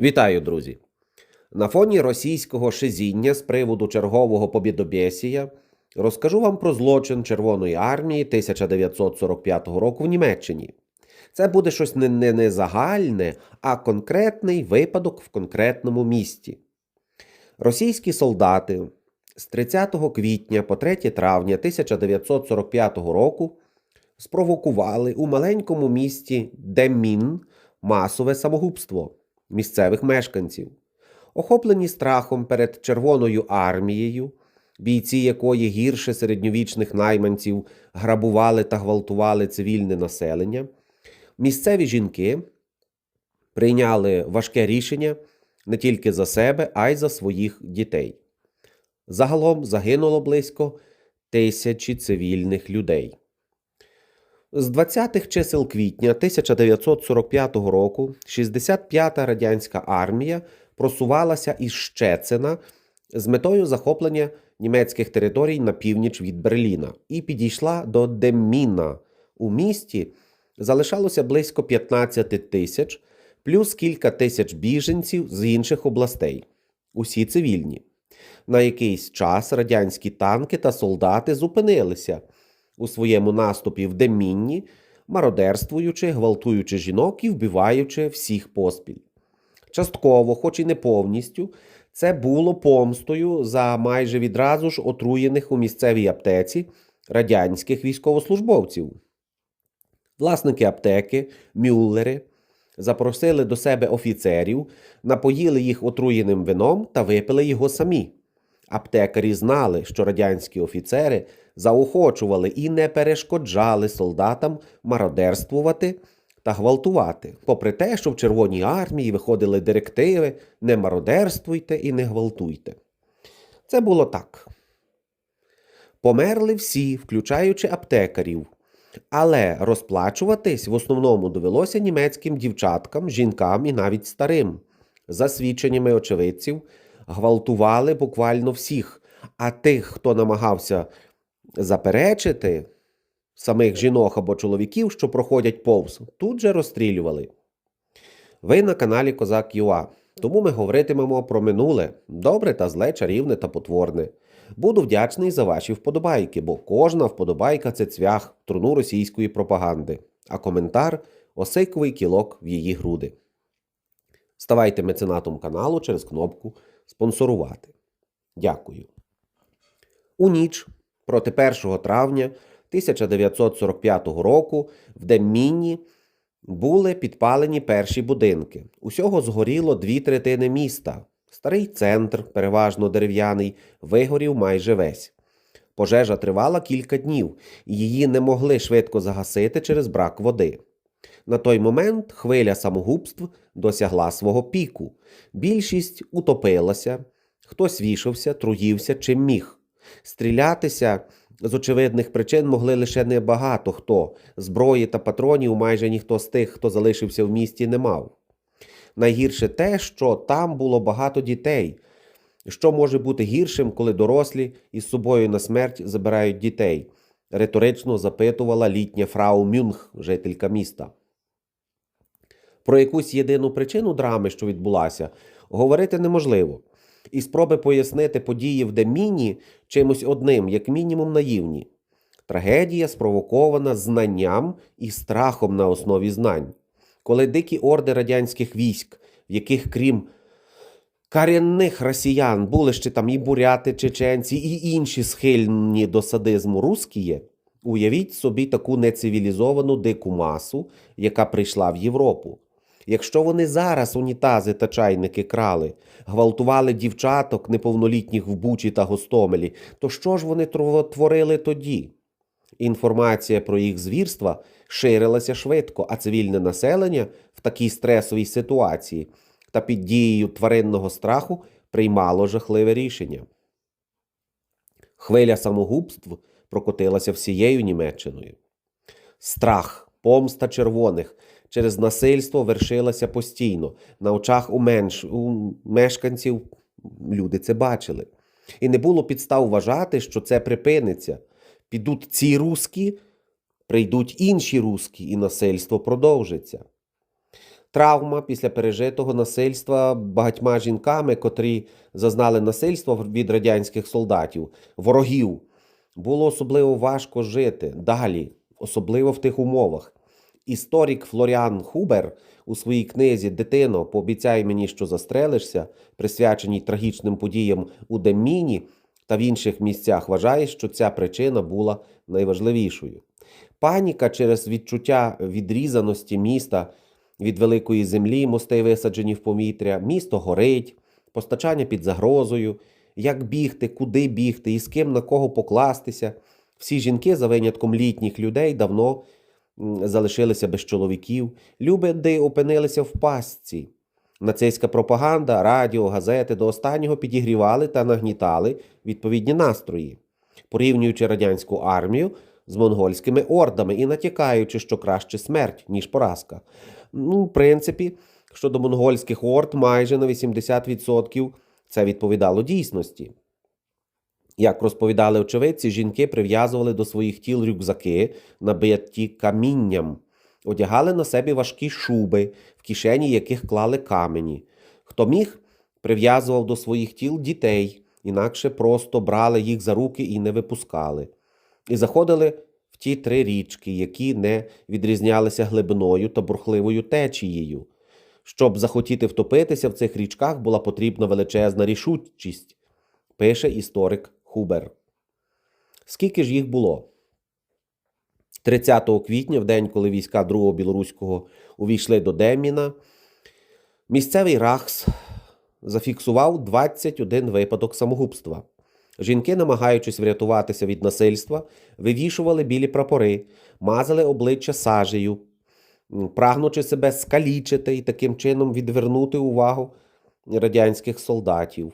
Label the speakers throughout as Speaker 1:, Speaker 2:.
Speaker 1: Вітаю, друзі! На фоні російського шизіння з приводу чергового побідобєсія розкажу вам про злочин Червоної армії 1945 року в Німеччині. Це буде щось не, не, не загальне, а конкретний випадок в конкретному місті. Російські солдати з 30 квітня по 3 травня 1945 року спровокували у маленькому місті Демін масове самогубство місцевих мешканців. Охоплені страхом перед Червоною армією, бійці якої гірше середньовічних найманців грабували та гвалтували цивільне населення, місцеві жінки прийняли важке рішення не тільки за себе, а й за своїх дітей. Загалом загинуло близько тисячі цивільних людей. З 20-х чисел квітня 1945 року 65-та радянська армія просувалася із Щецина з метою захоплення німецьких територій на північ від Берліна і підійшла до Демміна. У місті залишалося близько 15 тисяч, плюс кілька тисяч біженців з інших областей, усі цивільні. На якийсь час радянські танки та солдати зупинилися у своєму наступі в Демінні, мародерствуючи, гвалтуючи жінок і вбиваючи всіх поспіль. Частково, хоч і не повністю, це було помстою за майже відразу ж отруєних у місцевій аптеці радянських військовослужбовців. Власники аптеки, мюллери, запросили до себе офіцерів, напоїли їх отруєним вином та випили його самі. Аптекарі знали, що радянські офіцери заохочували і не перешкоджали солдатам мародерствувати та гвалтувати, попри те, що в Червоній армії виходили директиви не мародерствуйте і не гвалтуйте. Це було так. Померли всі, включаючи аптекарів, але розплачуватись в основному довелося німецьким дівчаткам, жінкам і навіть старим. За свідченнями очевидців, гвалтували буквально всіх, а тих, хто намагався заперечити самих жінок або чоловіків, що проходять повз, тут же розстрілювали. Ви на каналі Козак ЮА, тому ми говоритимемо про минуле, добре та зле, чарівне та потворне. Буду вдячний за ваші вподобайки, бо кожна вподобайка це цвях труну російської пропаганди, а коментар осиковий кілок в її груди. Ставайте меценатом каналу через кнопку спонсорувати. Дякую. У ніч проти 1 травня 1945 року в Демміні були підпалені перші будинки. Усього згоріло дві третини міста. Старий центр, переважно дерев'яний, вигорів майже весь. Пожежа тривала кілька днів, і її не могли швидко загасити через брак води. На той момент хвиля самогубств досягла свого піку. Більшість утопилася, хтось вішався, труївся чим міг. Стрілятися з очевидних причин могли лише небагато хто. Зброї та патронів майже ніхто з тих, хто залишився в місті, не мав. Найгірше те, що там було багато дітей. Що може бути гіршим, коли дорослі із собою на смерть забирають дітей? риторично запитувала літня фрау Мюнх, жителька міста. Про якусь єдину причину драми, що відбулася, говорити неможливо. І спроби пояснити події в Деміні чимось одним, як мінімум, наївні. Трагедія спровокована знанням і страхом на основі знань. Коли дикі орди радянських військ, в яких крім корінних росіян були ще там і буряти, чеченці, і інші схильні до садизму рускіє, уявіть собі таку нецивілізовану дику масу, яка прийшла в Європу. Якщо вони зараз унітази та чайники крали, гвалтували дівчаток неповнолітніх в Бучі та Гостомелі, то що ж вони творили тоді? Інформація про їх звірства ширилася швидко, а цивільне населення в такій стресовій ситуації та під дією тваринного страху приймало жахливе рішення. Хвиля самогубств прокотилася всією Німеччиною. Страх, помста червоних через насильство вершилася постійно. На очах у, менш, у мешканців люди це бачили. І не було підстав вважати, що це припиниться. Підуть ці руски, прийдуть інші руски, і насильство продовжиться. Травма після пережитого насильства багатьма жінками, котрі зазнали насильства від радянських солдатів, ворогів, було особливо важко жити далі, особливо в тих умовах. Історик Флоріан Хубер у своїй книзі Дитино, пообіцяй мені, що застрелишся, присвяченій трагічним подіям у Демміні та в інших місцях, вважає, що ця причина була найважливішою. Паніка через відчуття відрізаності міста від великої землі, мостей висаджені в повітря, місто горить, постачання під загрозою, як бігти, куди бігти і з ким на кого покластися. Всі жінки, за винятком літніх людей, давно залишилися без чоловіків. Люди опинилися в пастці. Нацистська пропаганда, радіо, газети до останнього підігрівали та нагнітали відповідні настрої, порівнюючи радянську армію з монгольськими ордами і натякаючи, що краще смерть, ніж поразка. Ну, в принципі, щодо монгольських орд, майже на 80% це відповідало дійсності. Як розповідали очевидці, жінки прив'язували до своїх тіл рюкзаки, набиті камінням, одягали на себе важкі шуби, в кишені яких клали камені. Хто міг, прив'язував до своїх тіл дітей, інакше просто брали їх за руки і не випускали. І заходили в ті три річки, які не відрізнялися глибиною та бурхливою течією. Щоб захотіти втопитися в цих річках, була потрібна величезна рішучість, пише історик Хубер. Скільки ж їх було? 30 квітня, в день, коли війська 2-го білоруського увійшли до Деміна, місцевий Рахс зафіксував 21 випадок самогубства. Жінки, намагаючись врятуватися від насильства, вивішували білі прапори, мазали обличчя сажею, прагнучи себе скалічити і таким чином відвернути увагу радянських солдатів.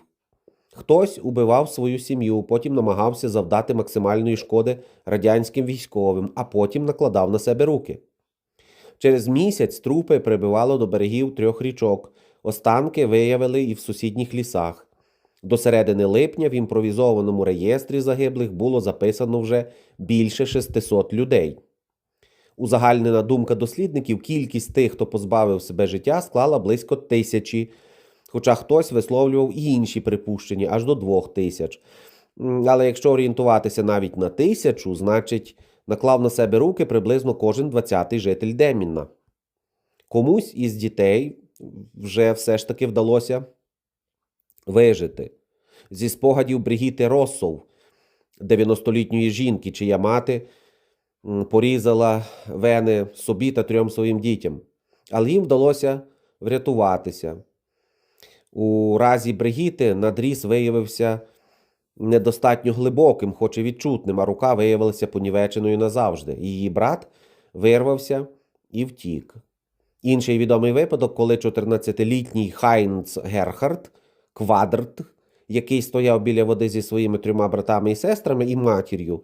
Speaker 1: Хтось убивав свою сім'ю, потім намагався завдати максимальної шкоди радянським військовим, а потім накладав на себе руки. Через місяць трупи прибивало до берегів трьох річок, останки виявили і в сусідніх лісах. До середини липня в імпровізованому реєстрі загиблих було записано вже більше 600 людей. Узагальнена думка дослідників, кількість тих, хто позбавив себе життя, склала близько тисячі, хоча хтось висловлював і інші припущення аж до двох тисяч. Але якщо орієнтуватися навіть на тисячу, значить наклав на себе руки приблизно кожен 20-й житель Демінна. Комусь із дітей вже все ж таки вдалося вижити. Зі спогадів Бригіти Россов, 90-літньої жінки, чия мати порізала вени собі та трьом своїм дітям. Але їм вдалося врятуватися. У разі Бригіти надріз виявився недостатньо глибоким, хоч і відчутним, а рука виявилася понівеченою назавжди. Її брат вирвався і втік. Інший відомий випадок, коли 14-літній Хайнц Герхард Квадрт, який стояв біля води зі своїми трьома братами і сестрами і матір'ю,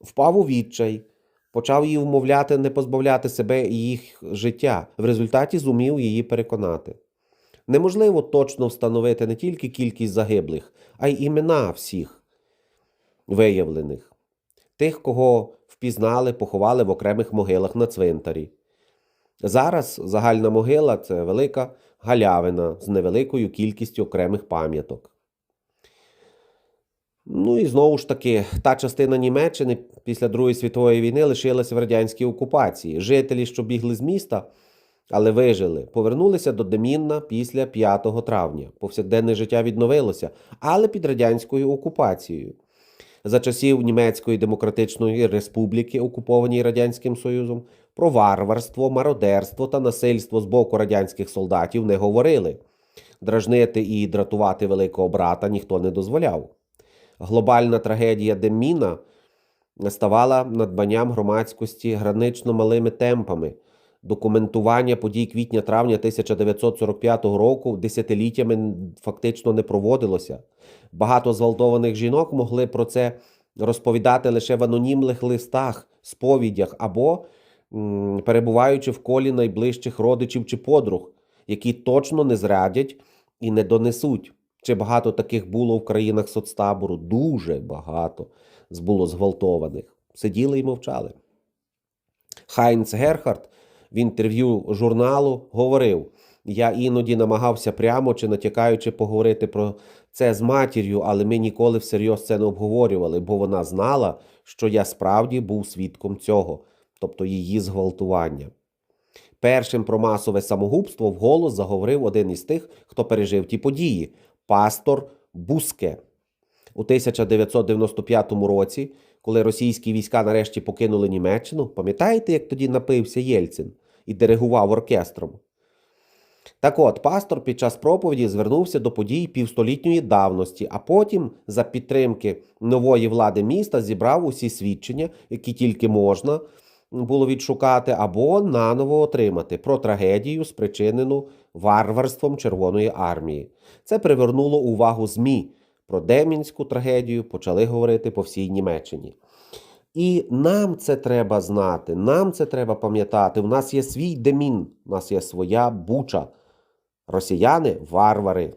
Speaker 1: впав у відчай, почав її вмовляти не позбавляти себе і їх життя, в результаті зумів її переконати. Неможливо точно встановити не тільки кількість загиблих, а й імена всіх виявлених, тих, кого впізнали, поховали в окремих могилах на цвинтарі. Зараз загальна могила це велика галявина з невеликою кількістю окремих пам'яток. Ну і знову ж таки, та частина Німеччини після Другої світової війни лишилася в радянській окупації. Жителі, що бігли з міста, але вижили, повернулися до Демінна після 5 травня. Повсякденне життя відновилося, але під радянською окупацією. За часів Німецької Демократичної Республіки, окупованій Радянським Союзом, про варварство, мародерство та насильство з боку радянських солдатів не говорили. Дражнити і дратувати великого брата ніхто не дозволяв. Глобальна трагедія Деміна ставала надбанням громадськості гранично малими темпами. Документування подій квітня-травня 1945 року десятиліттями фактично не проводилося. Багато зґвалтованих жінок могли про це розповідати лише в анонімних листах, сповідях або м, перебуваючи в колі найближчих родичів чи подруг, які точно не зрадять і не донесуть. Чи багато таких було в країнах соцтабору? Дуже багато було зґвалтованих. Сиділи і мовчали. Хайнц Герхард в інтерв'ю журналу говорив: я іноді намагався прямо чи натякаючи поговорити про це з матір'ю, але ми ніколи всерйоз це не обговорювали, бо вона знала, що я справді був свідком цього, тобто її зґвалтування. Першим про масове самогубство вголос заговорив один із тих, хто пережив ті події пастор Буске. У 1995 році, коли російські війська нарешті покинули Німеччину, пам'ятаєте, як тоді напився Єльцин і диригував оркестром? Так от, пастор під час проповіді звернувся до подій півстолітньої давності, а потім, за підтримки нової влади міста, зібрав усі свідчення, які тільки можна було відшукати або наново отримати про трагедію, спричинену варварством Червоної армії. Це привернуло увагу ЗМІ. Про Демінську трагедію почали говорити по всій Німеччині. І нам це треба знати, нам це треба пам'ятати. У нас є свій демін, у нас є своя буча. Росіяни варвари.